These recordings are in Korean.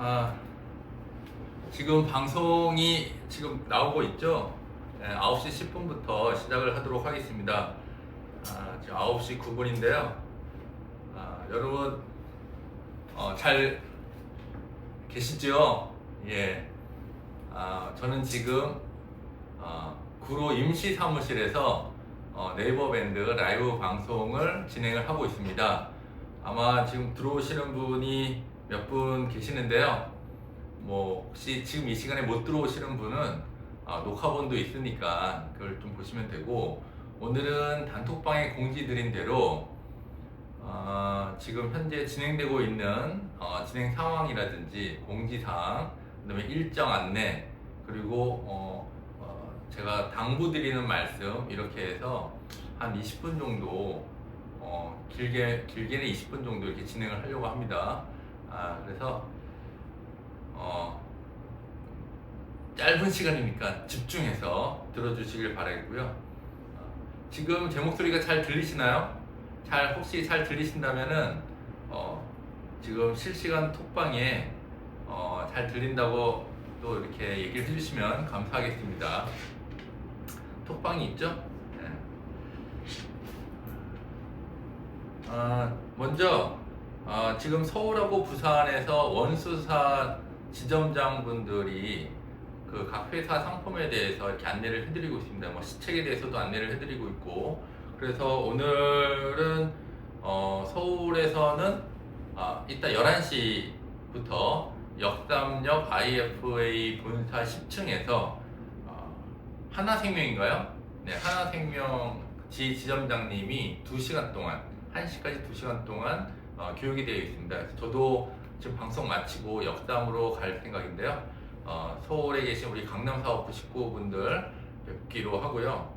아, 지금 방송이 지금 나오고 있죠? 네, 9시 10분부터 시작을 하도록 하겠습니다. 아, 지금 9시 9분인데요. 아, 여러분, 어, 잘 계시죠? 예. 아, 저는 지금 어, 구로 임시 사무실에서 어, 네이버 밴드 라이브 방송을 진행을 하고 있습니다. 아마 지금 들어오시는 분이 몇 분 계시는데요. 뭐 혹시 지금 이 시간에 못 들어오시는 분은 아, 녹화본도 있으니까 그걸 좀 보시면 되고 오늘은 단톡방에 공지 드린 대로 어, 지금 현재 진행되고 있는 어, 진행 상황이라든지 공지사항, 그다음에 일정 안내 그리고 어, 어, 제가 당부드리는 말씀 이렇게 해서 한 20분 정도 어, 길게 길게는 20분 정도 이렇게 진행을 하려고 합니다. 아, 그래서 어, 짧은 시간이니까 집중해서 들어주시길 바라겠고요. 어, 지금 제 목소리가 잘 들리시나요? 잘 혹시 잘 들리신다면은 어, 지금 실시간 톡방에 어, 잘 들린다고 또 이렇게 얘기를 해주시면 감사하겠습니다. 톡방이 있죠? 네. 아, 먼저 아, 지금 서울하고 부산에서 원수사 지점장 분들이 그 각 회사 상품에 대해서 이렇게 안내를 해드리고 있습니다. 뭐 시책에 대해서도 안내를 해드리고 있고 그래서 오늘은 어, 서울에서는 아, 이따 11시부터 역삼역 IFA 본사 10층에서 어, 하나생명인가요? 네, 하나생명 지 지점장님이 2시간 동안 1시까지 2시간 동안 어, 교육이 되어 있습니다. 저도 지금 방송 마치고 역삼으로 갈 생각인데요. 어, 서울에 계신 우리 강남 사업부 식구분들 뵙기로 하고요.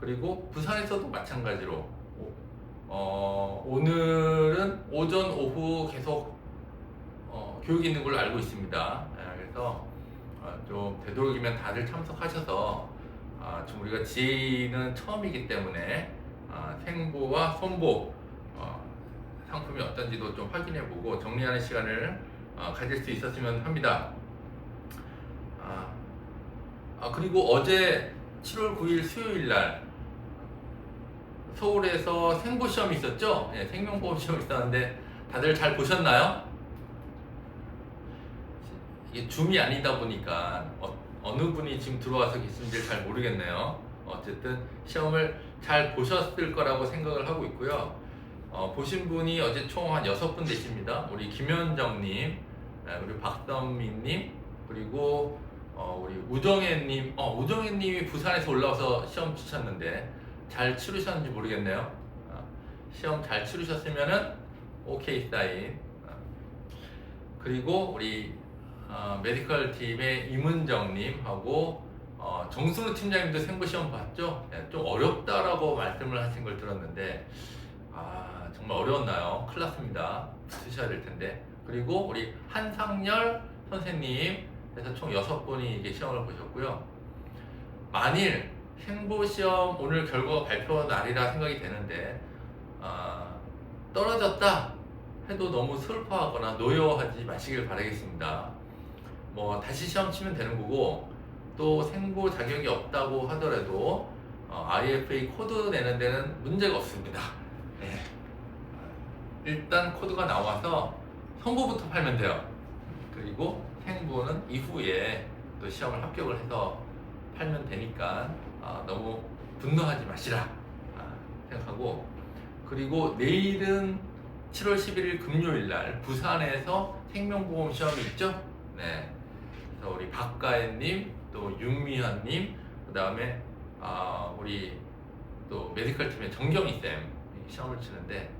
그리고 부산에서도 마찬가지로 어, 오늘은 오전 오후 계속 어, 교육이 있는 걸로 알고 있습니다. 예, 그래서 어, 좀 되도록이면 다들 참석하셔서 아, 좀 우리가 지는 처음이기 때문에 아, 생보와 손보 어, 상품이 어떤지도 좀 확인해 보고 정리하는 시간을 어, 가질 수 있었으면 합니다. 아, 아, 그리고 어제 7월 9일 수요일 날 서울에서 생보 시험이 있었죠? 예, 생명보험 시험이 있었는데 다들 잘 보셨나요? 이게 줌이 아니다 보니까 어, 느 분이 지금 들어와서 계신지 잘 모르겠네요. 어쨌든 시험을 잘 보셨을 거라고 생각을 하고 있고요. 어, 보신 분이 어제 총 한 여섯 분 되십니다. 우리 김현정님, 예, 우리 박선미님, 그리고 어, 우리 우정혜님, 어, 우정혜님이 부산에서 올라와서 시험 치셨는데 잘 치르셨는지 모르겠네요. 어, 시험 잘 치르셨으면은 오케이 사인. 어, 그리고 우리 어, 메디컬 팀의 임은정님하고 어, 정순우 팀장님도 생부 시험 봤죠? 네, 좀 어렵다라고 말씀을 하신 걸 들었는데 아 정말 어려웠나요? 큰일 났습니다. 드셔야 될 텐데. 그리고 우리 한상열 선생님 해서 총 여섯 분이 이게 시험을 보셨고요. 만일 생보 시험 오늘 결과가 발표 날이라 생각이 되는데 아, 떨어졌다 해도 너무 슬퍼하거나 노여워하지 마시길 바라겠습니다. 뭐 다시 시험 치면 되는 거고 또 생보 자격이 없다고 하더라도 어, IFA 코드 내는 데는 문제가 없습니다. 네. 일단 코드가 나와서 선보부터 팔면 돼요. 그리고 생보는 이후에 또 시험을 합격을 해서 팔면 되니까 아, 너무 분노하지 마시라 아, 생각하고 그리고 내일은 7월 11일 금요일 날 부산에서 생명보험 시험이 있죠? 네. 그래서 우리 박가연님 또 윤미현님 그 다음에 아, 우리 또 메디컬 팀의 정경희 쌤 시험을 치는데 아,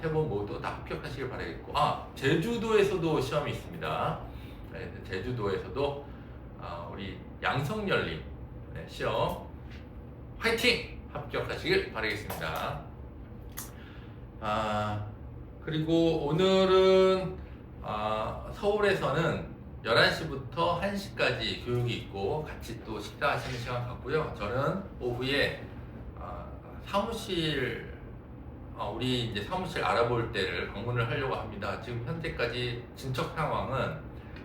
세분 모두 다 합격하시길 바라겠고 아 제주도에서도 시험이 있습니다. 네, 제주도에서도 아, 우리 양성열님 네, 시험 화이팅 합격하시길 바라겠습니다. 아 그리고 오늘은 아, 서울에서는 11시부터 1시까지 교육이 있고 같이 또 식사하시는 시간 같고요. 저는 오후에 아, 사무실 어, 우리 이제 사무실 알아볼 때를 방문을 하려고 합니다. 지금 현재까지 진척 상황은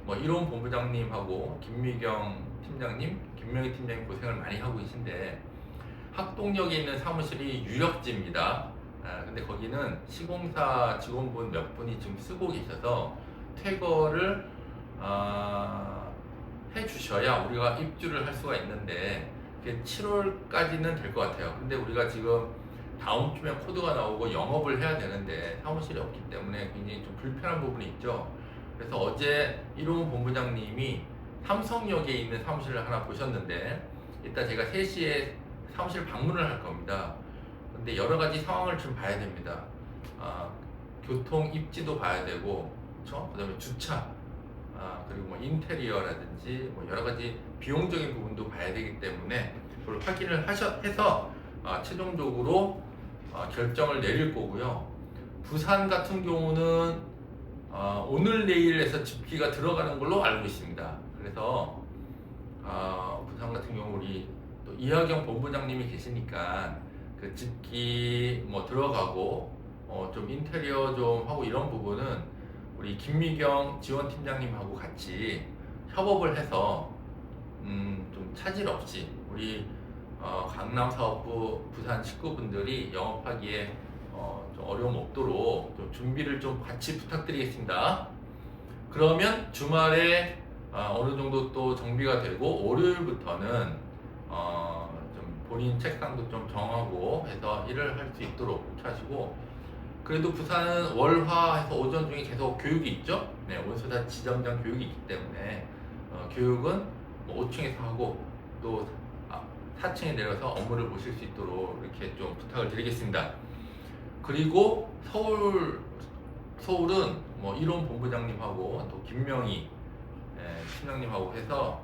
뭐뭐 이론 본부장님하고 김미경 팀장님, 김명희 팀장님 고생을 많이 하고 계신데 학동역에 있는 사무실이 유력지입니다. 아, 근데 거기는 시공사 직원분 몇 분이 지금 쓰고 계셔서 퇴거를 아, 해주셔야 우리가 입주를 할 수가 있는데 그게 7월까지는 될 것 같아요. 근데 우리가 지금 다음 주면 코드가 나오고 영업을 해야 되는데 사무실이 없기 때문에 굉장히 좀 불편한 부분이 있죠. 그래서 어제 이동훈 본부장님이 삼성역에 있는 사무실을 하나 보셨는데 이따 제가 3시에 사무실 방문을 할 겁니다. 근데 여러 가지 상황을 좀 봐야 됩니다. 아, 교통 입지도 봐야 되고, 그렇죠? 그다음에 주차, 아, 그리고 뭐 인테리어라든지 뭐 여러 가지 비용적인 부분도 봐야 되기 때문에 그걸 확인을 하셔, 해서 아, 최종적으로 아, 결정을 내릴 거고요. 부산 같은 경우는 아, 오늘 내일에서 집기가 들어가는 걸로 알고 있습니다. 그래서 아, 부산 같은 경우 우리 또 이하경 본부장님이 계시니까 그 집기 뭐 들어가고 어, 좀 인테리어 좀 하고 이런 부분은 우리 김미경 지원팀장님하고 같이 협업을 해서 음, 좀 차질 없이 우리 어, 강남 사업부 부산 식구분들이 영업하기에 어, 좀 어려움 없도록 좀 준비를 좀 같이 부탁드리겠습니다. 그러면 주말에 어, 어느 정도 또 정비가 되고 월요일부터는 어, 좀 본인 책상도 좀 정하고 해서 일을 할 수 있도록 하시고 그래도 부산은 월화해서 오전 중에 계속 교육이 있죠. 네, 원수다 지점장 교육이 있기 때문에 어, 교육은 뭐 5층에서 하고 또 4층에 내려서 업무를 보실 수 있도록 이렇게 좀 부탁을 드리겠습니다. 그리고 서울 서울은 뭐 이론 본부장님하고 또 김명희 예, 팀장님하고 해서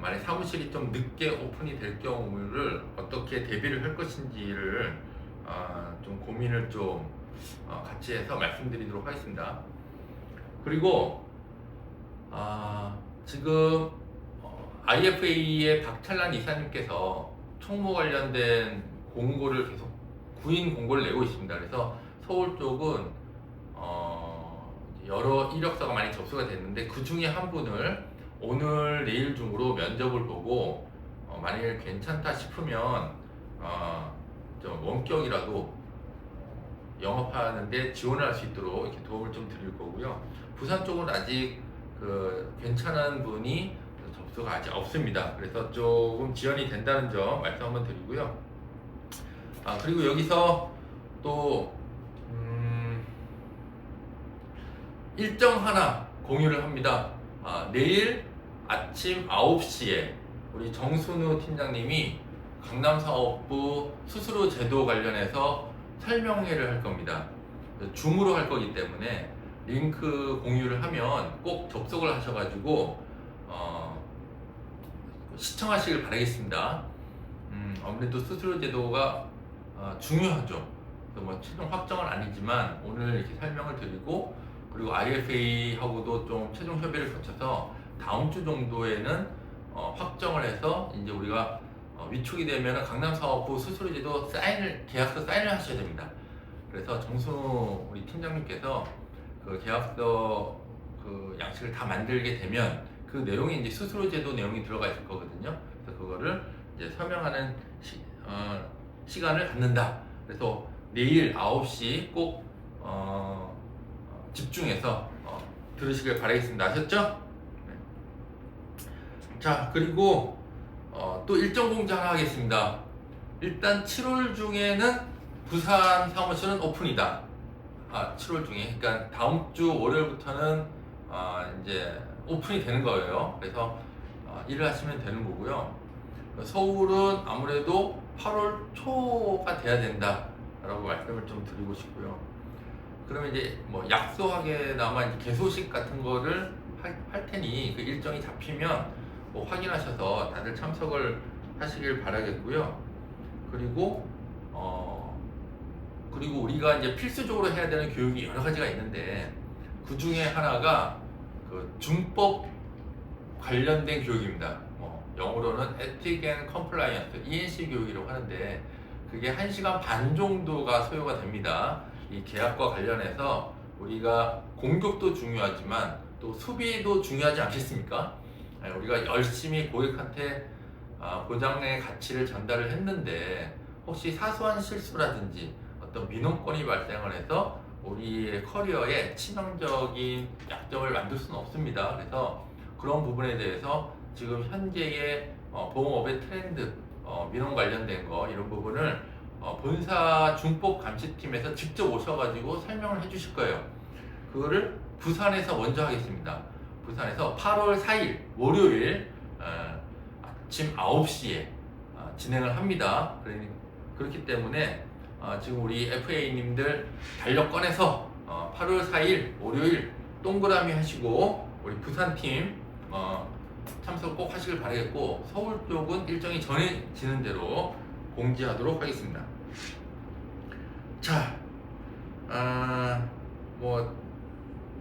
만약 사무실이 좀 늦게 오픈이 될 경우를 어떻게 대비를 할 것인지를 아, 좀 고민을 좀 어, 같이 해서 말씀드리도록 하겠습니다. 그리고 아, 지금 어, IFA의 박찬란 이사님께서 총무 관련된 공고를 계속 구인 공고를 내고 있습니다. 그래서 서울 쪽은 어, 여러 이력서가 많이 접수가 됐는데 그 중에 한 분을 오늘 내일 중으로 면접을 보고 어, 만일 괜찮다 싶으면 어, 좀 원격이라도 영업하는데 지원을 할 수 있도록 이렇게 도움을 좀 드릴 거고요. 부산 쪽은 아직 그 괜찮은 분이 접수가 아직 없습니다. 그래서 조금 지연이 된다는 점 말씀 한번 드리고요. 아 그리고 여기서 또 음, 일정 하나 공유를 합니다. 아, 내일 아침 9시에 우리 정순우 팀장님이 강남사업부 수수료 제도 관련해서 설명회를 할 겁니다. 줌으로 할 거기 때문에 링크 공유를 하면 꼭 접속을 하셔가지고 어, 시청하시길 바라겠습니다. 음, 아무래도 수수료 제도가 어, 중요하죠. 뭐 최종 확정은 아니지만 오늘 이렇게 설명을 드리고 그리고 IFA하고도 좀 최종 협의를 거쳐서 다음 주 정도에는 어, 확정을 해서 이제 우리가 어, 위촉이 되면 강남 사업부 수수료제도 사인을 계약서 사인을 하셔야 됩니다. 그래서 정순우 우리 팀장님께서 그 계약서 그 양식을 다 만들게 되면 그 내용이 이제 수수료제도 내용이 들어가 있을 거거든요. 그래서 그거를 이제 설명하는 시, 어, 시간을 갖는다. 그래서 내일 9시 꼭 어, 어, 집중해서 어, 들으시길 바라겠습니다. 아셨죠? 네. 자 그리고 어, 또 일정 공지 하나 하겠습니다. 일단 7월 중에는 부산 사무실은 오픈이다. 아, 7월 중에. 그러니까 다음 주 월요일부터는 아, 이제 오픈이 되는 거예요. 그래서 아, 일을 하시면 되는 거고요. 서울은 아무래도 8월 초가 돼야 된다라고 말씀을 좀 드리고 싶고요. 그러면 이제 뭐 약소하게나마 개소식 같은 거를 할, 할 테니 그 일정이 잡히면 뭐 확인하셔서 다들 참석을 하시길 바라겠고요. 그리고 어 그리고 우리가 이제 필수적으로 해야 되는 교육이 여러 가지가 있는데 그 중에 하나가 그 준법 관련된 교육입니다. 뭐 영어로는 Ethic and Compliance (ENC) 교육이라고 하는데 그게 1시간 반 정도가 소요가 됩니다. 이 계약과 관련해서 우리가 공격도 중요하지만 또 수비도 중요하지 않겠습니까? 예, 우리가 열심히 고객한테 아, 보장의 가치를 전달을 했는데 혹시 사소한 실수라든지 어떤 민원건이 발생을 해서 우리의 커리어에 치명적인 약점을 만들 수는 없습니다. 그래서 그런 부분에 대해서 지금 현재의 어, 보험업의 트렌드, 어, 민원 관련된 거 이런 부분을 어, 본사 중법 감시팀에서 직접 오셔가지고 설명을 해주실 거예요. 그거를 부산에서 먼저 하겠습니다. 부산에서 8월 4일 월요일 어, 아침 9시에 어, 진행을 합니다. 그러니- 그렇기 때문에 어, 지금 우리 FA님들 달력 꺼내서 어, 8월 4일 월요일 동그라미 하시고 우리 부산팀 어, 참석 꼭 하시길 바라겠고 서울 쪽은 일정이 정해지는 대로 공지하도록 하겠습니다. 자, 아, 뭐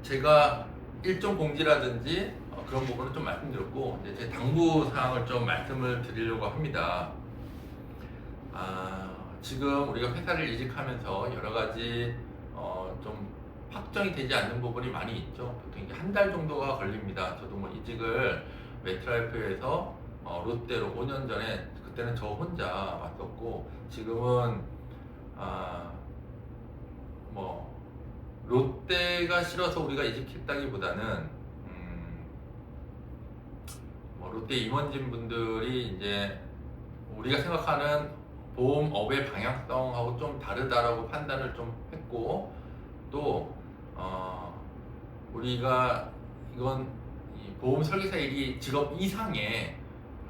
제가 일정 공지라든지 어, 그런 부분은 좀 말씀드렸고 이제 제 당부 사항을 좀 말씀을 드리려고 합니다. 아, 지금 우리가 회사를 이직하면서 여러 가지 어, 좀 확정이 되지 않는 부분이 많이 있죠. 보통 이제 한달 정도가 걸립니다. 저도 뭐 이직을 메트라이프에서 어, 롯데로 5년 전에 그때는 저 혼자 왔었고 지금은 아, 뭐 롯데가 싫어서 우리가 이직했다기보다는 음, 뭐 롯데 임원진 분들이 이제 우리가 생각하는 보험업의 방향성하고 좀 다르다라고 판단을 좀 했고 또 어, 우리가 이건 이 보험 설계사 일이 직업 이상의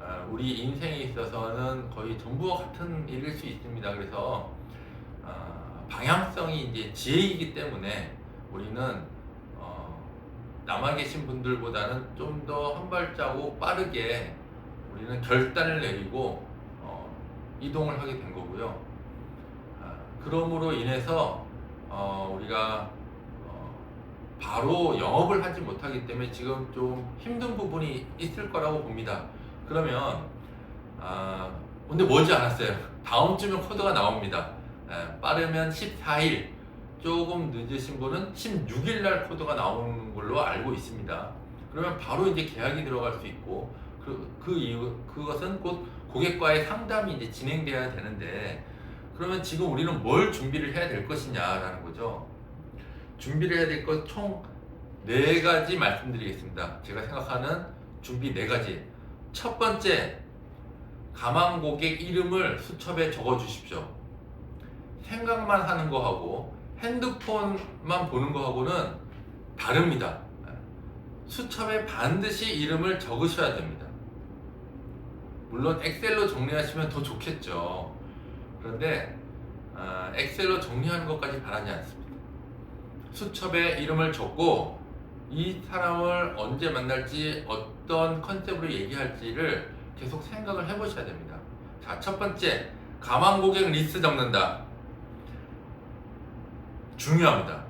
어, 우리 인생에 있어서는 거의 전부와 같은 일일 수 있습니다. 그래서 어, 방향성이 이제 지혜이기 때문에 우리는 어, 남아 계신 분들보다는 좀 더 한 발자국 빠르게 우리는 결단을 내리고 어, 이동을 하게 된 거고요. 아, 그러므로 인해서 어, 우리가 어, 바로 영업을 하지 못하기 때문에 지금 좀 힘든 부분이 있을 거라고 봅니다. 그러면 아, 근데 멀지 않았어요. 다음 주면 코드가 나옵니다. 예, 빠르면 14일, 조금 늦으신 분은 16일 날 코드가 나오는 걸로 알고 있습니다. 그러면 바로 이제 계약이 들어갈 수 있고 그, 그 이유 그것은 곧 고객과의 상담이 이제 진행돼야 되는데 그러면 지금 우리는 뭘 준비를 해야 될 것이냐라는 거죠. 준비를 해야 될 것 총 네 가지 말씀드리겠습니다. 제가 생각하는 준비 네 가지. 첫 번째, 가망 고객 이름을 수첩에 적어 주십시오. 생각만 하는 거하고 핸드폰만 보는 거하고는 다릅니다. 수첩에 반드시 이름을 적으셔야 됩니다. 물론 엑셀로 정리하시면 더 좋겠죠. 그런데 아, 엑셀로 정리하는 것까지 바라지 않습니다. 수첩에 이름을 적고 이 사람을 언제 만날지 어떤 컨셉으로 얘기할지를 계속 생각을 해보셔야 됩니다. 자, 첫 번째 가망 고객 리스트 적는다. 중요합니다.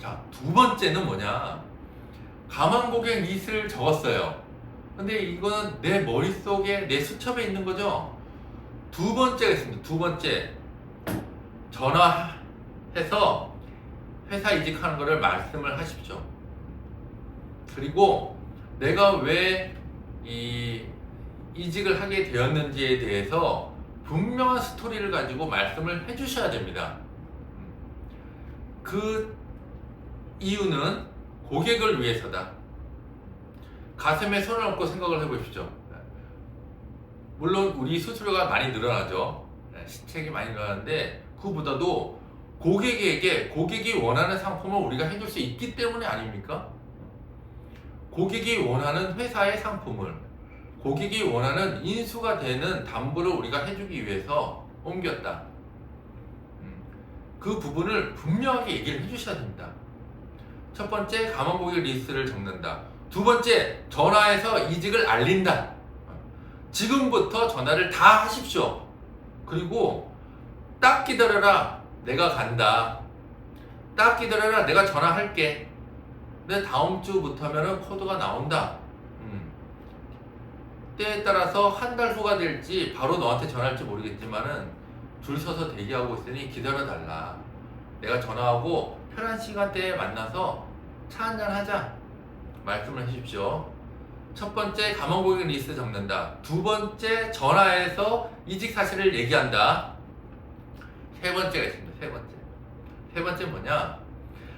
자, 두 번째는 뭐냐? 가망 고객 리스트를 적었어요. 근데 이거는 내 머릿속에 내 수첩에 있는 거죠. 두 번째가 있습니다. 두 번째. 전화해서 회사 이직하는 거를 말씀을 하십시오. 그리고 내가 왜 이 이직을 하게 되었는지에 대해서 분명한 스토리를 가지고 말씀을 해주셔야 됩니다. 그 이유는 고객을 위해서다. 가슴에 손을 얹고 생각을 해보십시오. 물론 우리 수수료가 많이 늘어나죠. 시책이 많이 늘어나는데 그보다도 고객에게 고객이 원하는 상품을 우리가 해줄 수 있기 때문에 아닙니까? 고객이 원하는 회사의 상품을 고객이 원하는 인수가 되는 담보를 우리가 해주기 위해서 옮겼다. 음, 그 부분을 분명하게 얘기를 해주셔야 됩니다. 첫 번째 고객 리스트를 적는다. 두 번째 전화해서 이직을 알린다. 지금부터 전화를 다 하십시오. 그리고 딱 기다려라. 내가 간다. 딱 기다려라. 내가 전화할게. 근데 다음 주부터면은 코드가 나온다. 음. 때에 따라서 한 달 후가 될지 바로 너한테 전화할지 모르겠지만은 줄 서서 대기하고 있으니 기다려 달라. 내가 전화하고 편한 시간대에 만나서 차 한잔 하자. 말씀을 해주십시오. 첫 번째 감원 고객 리스트 적는다. 두 번째 전화해서 이직 사실을 얘기한다. 세 번째가 있습니다. 세 번째. 세 번째 뭐냐?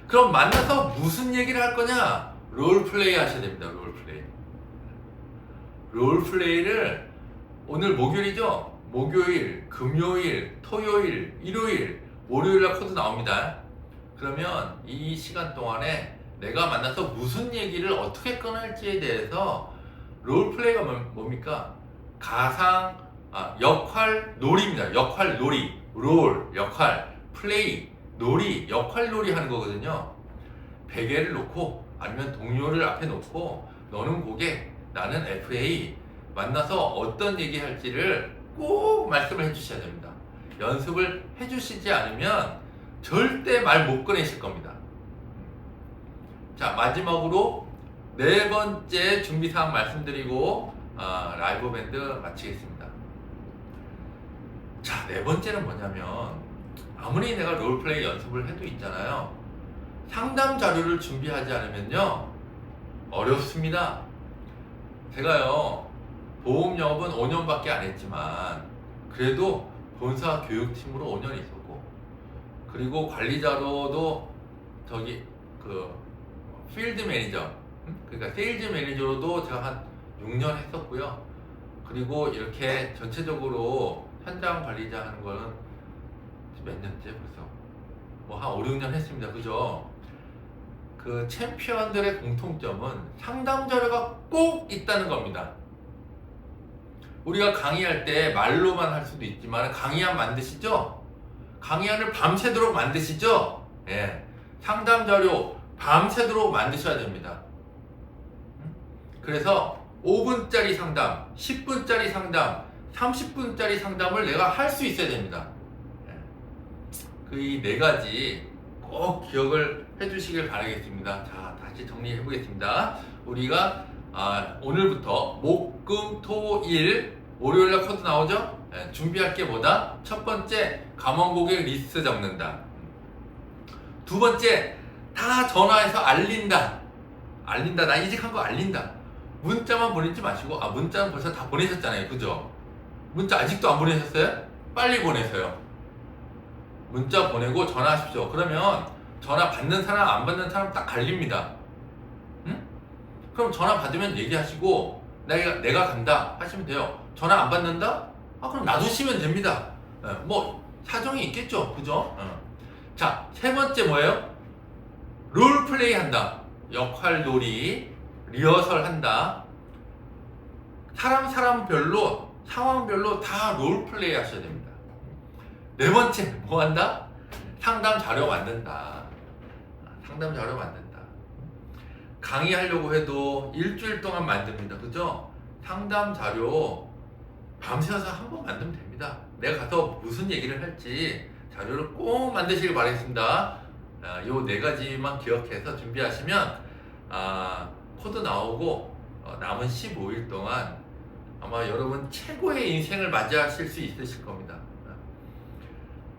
그럼 만나서 무슨 얘기를 할 거냐? 롤 플레이 하셔야 됩니다. 롤 플레이. 롤 플레이를 오늘 목요일이죠? 목요일, 금요일, 토요일, 일요일, 월요일 날 코드 나옵니다. 그러면 이 시간 동안에 내가 만나서 무슨 얘기를 어떻게 꺼낼지에 대해서 롤 플레이가 뭐- 뭡니까? 가상 아, 역할 놀이입니다. 역할 놀이, 롤, 역할, 플레이, 놀이, 역할 놀이 하는 거거든요. 베개를 놓고 아니면 동료를 앞에 놓고 너는 고객, 나는 FA 만나서 어떤 얘기 할지를 꼭 말씀을 해주셔야 됩니다. 연습을 해주시지 않으면 절대 말 못 꺼내실 겁니다. 자 마지막으로 네 번째 준비사항 말씀드리고 아, 라이브 밴드 마치겠습니다. 자, 네 번째는 뭐냐면 아무리 내가 롤플레이 연습을 해도 있잖아요. 상담 자료를 준비하지 않으면요 어렵습니다. 제가요 보험 영업은 5년밖에 안 했지만 그래도 본사 교육팀으로 5년 있었고 그리고 관리자로도 저기 그 필드 매니저 음? 그러니까 세일즈 매니저로도 제가 한 6년 했었고요. 그리고 이렇게 전체적으로 현장 관리자 하는 거는 몇 년째 벌써 뭐 한 5, 6년 했습니다. 그죠? 그 챔피언들의 공통점은 상담 자료가 꼭 있다는 겁니다. 우리가 강의할 때 말로만 할 수도 있지만 강의안 만드시죠? 강의안을 밤새도록 만드시죠? 예. 상담 자료 밤새도록 만드셔야 됩니다. 음? 그래서 5분짜리 상담, 10분짜리 상담, 30분짜리 상담을 내가 할 수 있어야 됩니다. 그 이 네 가지 꼭 기억을 해주시길 바라겠습니다. 자, 다시 정리해 보겠습니다. 우리가 아, 오늘부터 목, 금, 토, 일 월요일 날 코드 나오죠? 예, 준비할 게 뭐다? 첫 번째, 감원 고객 리스트 적는다. 두 번째, 다 전화해서 알린다. 알린다. 나 이직한 거 알린다. 문자만 보내지 마시고, 아, 문자는 벌써 다 보내셨잖아요. 그죠? 문자 아직도 안 보내셨어요? 빨리 보내세요. 문자 보내고 전화하십시오. 그러면 전화 받는 사람, 안 받는 사람 딱 갈립니다. 응? 그럼 전화 받으면 얘기하시고, 내가, 내가 간다 하시면 돼요. 전화 안 받는다? 아, 그럼 놔두시면 됩니다. 예, 뭐, 사정이 있겠죠. 그죠? 어. 자, 세 번째 뭐예요? 롤 플레이 한다. 역할 놀이, 리허설 한다. 사람 사람별로 상황별로 다 롤 플레이 하셔야 됩니다. 네 번째 뭐 한다? 상담 자료 만든다. 상담 자료 만든다. 강의하려고 해도 일주일 동안 만듭니다. 그죠? 상담 자료 밤새워서 한 번 만들면 됩니다. 내가 가서 무슨 얘기를 할지 자료를 꼭 만드시길 바라겠습니다. 이네 가지만 기억해서 준비하시면 아, 코드 나오고 어, 남은 15일 동안 아마 여러분 최고의 인생을 맞이하실 수 있으실 겁니다.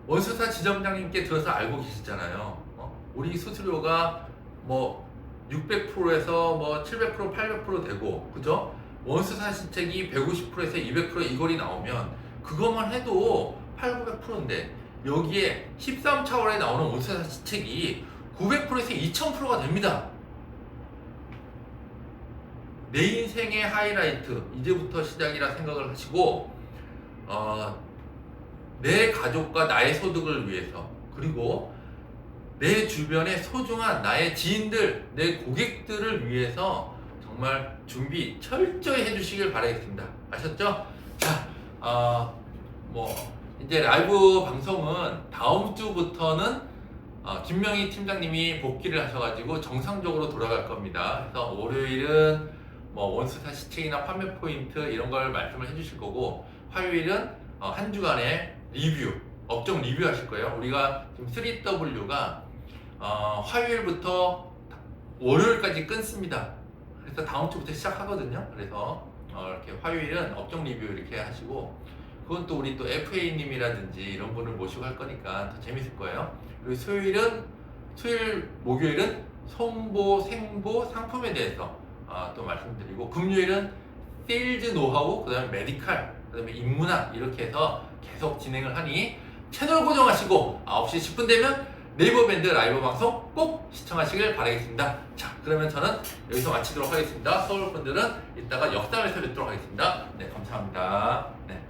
원수사 지점장님께 들어서 알고 계시잖아요. 어? 우리 수수료가 뭐 600%에서 뭐 700%, 800% 되고, 그죠? 원수사 시책이 150%에서 200% 이걸이 나오면 그것만 해도 8, 900%인데 여기에 13차원에 나오는 원수사 시책이 900%에서 2000%가 됩니다. 내 인생의 하이라이트 이제부터 시작이라 생각을 하시고 어, 내 가족과 나의 소득을 위해서 그리고 내 주변의 소중한 나의 지인들 내 고객들을 위해서 정말 준비 철저히 해주시길 바라겠습니다 아셨죠? 자, 어, 뭐 이제 라이브 방송은 다음 주부터는 어, 김명희 팀장님이 복귀를 하셔가지고 정상적으로 돌아갈 겁니다. 그래서 월요일은 뭐 원수사 시책이나 판매 포인트 이런 걸 말씀을 해주실 거고 화요일은 어, 한 주간의 리뷰 업종 리뷰 하실 거예요. 우리가 지금 3W가 어, 화요일부터 월요일까지 끊습니다. 그래서 다음 주부터 시작하거든요. 그래서 어, 이렇게 화요일은 업종 리뷰 이렇게 하시고 그건 또 우리 또 FA님이라든지 이런 분을 모시고 할 거니까 더 재밌을 거예요. 그리고 수요일은 수요일 목요일은 손보, 생보, 상품에 대해서 아, 또 말씀드리고 금요일은 세일즈 노하우, 그다음에 메디칼, 그다음에 인문학 이렇게 해서 계속 진행을 하니 채널 고정하시고 9시 10분 되면 네이버 밴드 라이브 방송 꼭 시청하시길 바라겠습니다. 자, 그러면 저는 여기서 마치도록 하겠습니다. 서울 분들은 이따가 역삼에서 뵙도록 하겠습니다. 네, 감사합니다. 네.